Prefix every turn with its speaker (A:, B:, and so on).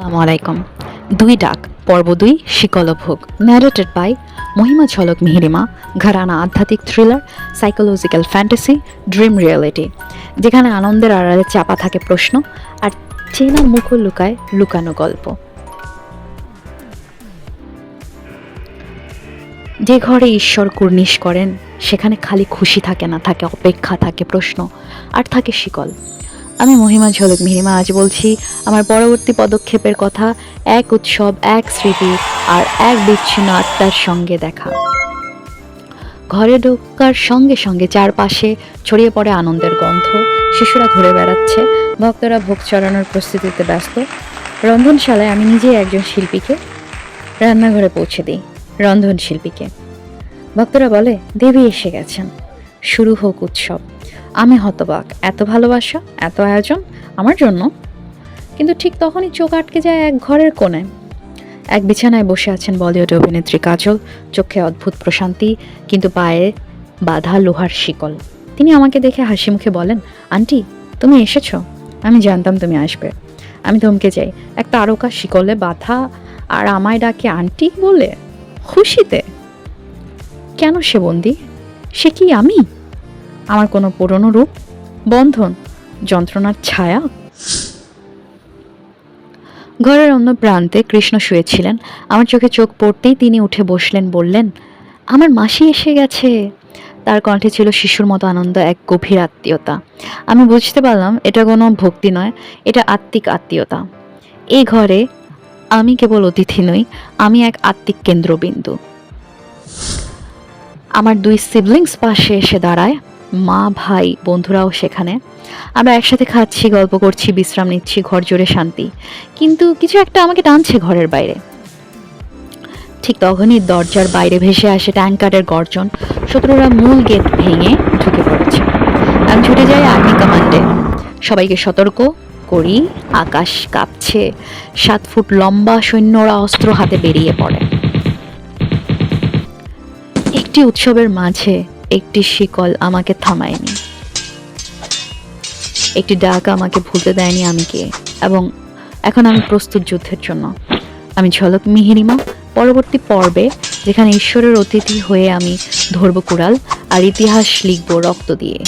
A: আলাইকুম। দুই ডাক, পর্ব দুই শিকলভোগ ন্যারেটেড বাই মহিমা ঝলক মিহিরিমা, ঘরানা আধ্যাত্মিক thriller psychological fantasy dream reality যেখানে আনন্দের আড়ালে চাপা থাকে প্রশ্ন আর চেনা মুখ লুকায় লুকানো গল্প। যে ঘরে ঈশ্বর কুর্নিশ করেন, সেখানে খালি খুশি থাকে না, থাকে অপেক্ষা, থাকে প্রশ্ন আর থাকে শিকল। আমি মহিমা ঝলক মিহিমা, আজ বলছি আমার পরবর্তী পদক্ষেপের কথা, এক উৎসব, এক স্মৃতি আর এক বিচ্ছিন্ন আত্মার সঙ্গে দেখা। ঘরে ঢোকার সঙ্গে সঙ্গে চারপাশে ছড়িয়ে পড়ে আনন্দের গন্ধ, শিশুরা ঘুরে বেড়াচ্ছে, ভক্তরা ভোগ চড়ানোর প্রস্তুতিতে ব্যস্ত। রন্ধনশালায় আমি নিজেই একজন শিল্পীকে রান্নাঘরে পৌঁছে দিই রন্ধন শিল্পীকে ভক্তরা বলে, দেবী এসে গেছেন। শুরু হোক উৎসব। আমি হতবাক, এত ভালোবাসা, এত আয়োজন আমার জন্য। কিন্তু ঠিক তখনই চোখ আটকে যায় এক ঘরের কোণে। এক বিছানায় বসে আছেন বলিউড অভিনেত্রী কাজল, চোখে অদ্ভুত প্রশান্তি, কিন্তু পায়ে বাধা লোহার শিকল। তিনি আমাকে দেখে হাসি মুখে বলেন, আন্টি, তুমি এসেছ? আমি জানতাম তুমি আসবে। আমি থমকে যাই, এক তারকা শিকলে বাধা, আর আমায় ডাকে আন্টি বলে? খুশিতে? কেন সে বন্দি? সে কি আমি? আমার কোনো পুরনো রূপ, বন্ধন, যন্ত্রণার ছায়া। ঘরের অন্য প্রান্তে কৃষ্ণ শুয়েছিলেন। আমার চোখে চোখ পড়তেই তিনি উঠে বসলেন, বললেন, আমার মাসি এসে গেছে। তার কণ্ঠে ছিল শিশুর মতো আনন্দ, এক গভীর আত্মীয়তা। আমি বুঝতে পারলাম, এটা কোনো ভক্তি নয়, এটা আত্মিক আত্মীয়তা। এই ঘরে আমি কেবল অতিথি নই, আমি এক আত্মিক কেন্দ্রবিন্দু। আমার দুই সিবলিংস পাশে এসে দাঁড়ায়। মা, ভাই, বন্ধুরাও সেখানে। আমরা একসাথে খাচ্ছি, গল্প করছি, বিশ্রাম নিচ্ছি, ঘর জোরে শান্তি। কিন্তু কিছু একটা আমাকে টানছে ঘরের বাইরে। ঠিক তখনই দরজার বাইরে ভেসে আসে ট্যাঙ্কারের গর্জন। শত্রুরা মূল গেট ভেঙে ঢুকে পড়েছে। আমি ছুটে যাই আর্মি কমান্ডে। সবাইকে সতর্ক করি, আকাশ কাঁপছে। সাত ফুট লম্বা সৈন্যরা অস্ত্র হাতে বেরিয়ে পড়ে। একটি উৎসবের মাঝে একটি শিকল আমাকে থামায়নি। একটি ডাক আমাকে ভুলতে দেয়নি আমি কে এবং এখন আমি প্রস্তুত যুদ্ধের জন্য। আমি ঝলক মিহিরিমা, পরবর্তী পর্বে যেখানে ঈশ্বরের অতিথি হয়ে আমি ধরব কুড়াল, আর ইতিহাস লিখব রক্ত দিয়ে।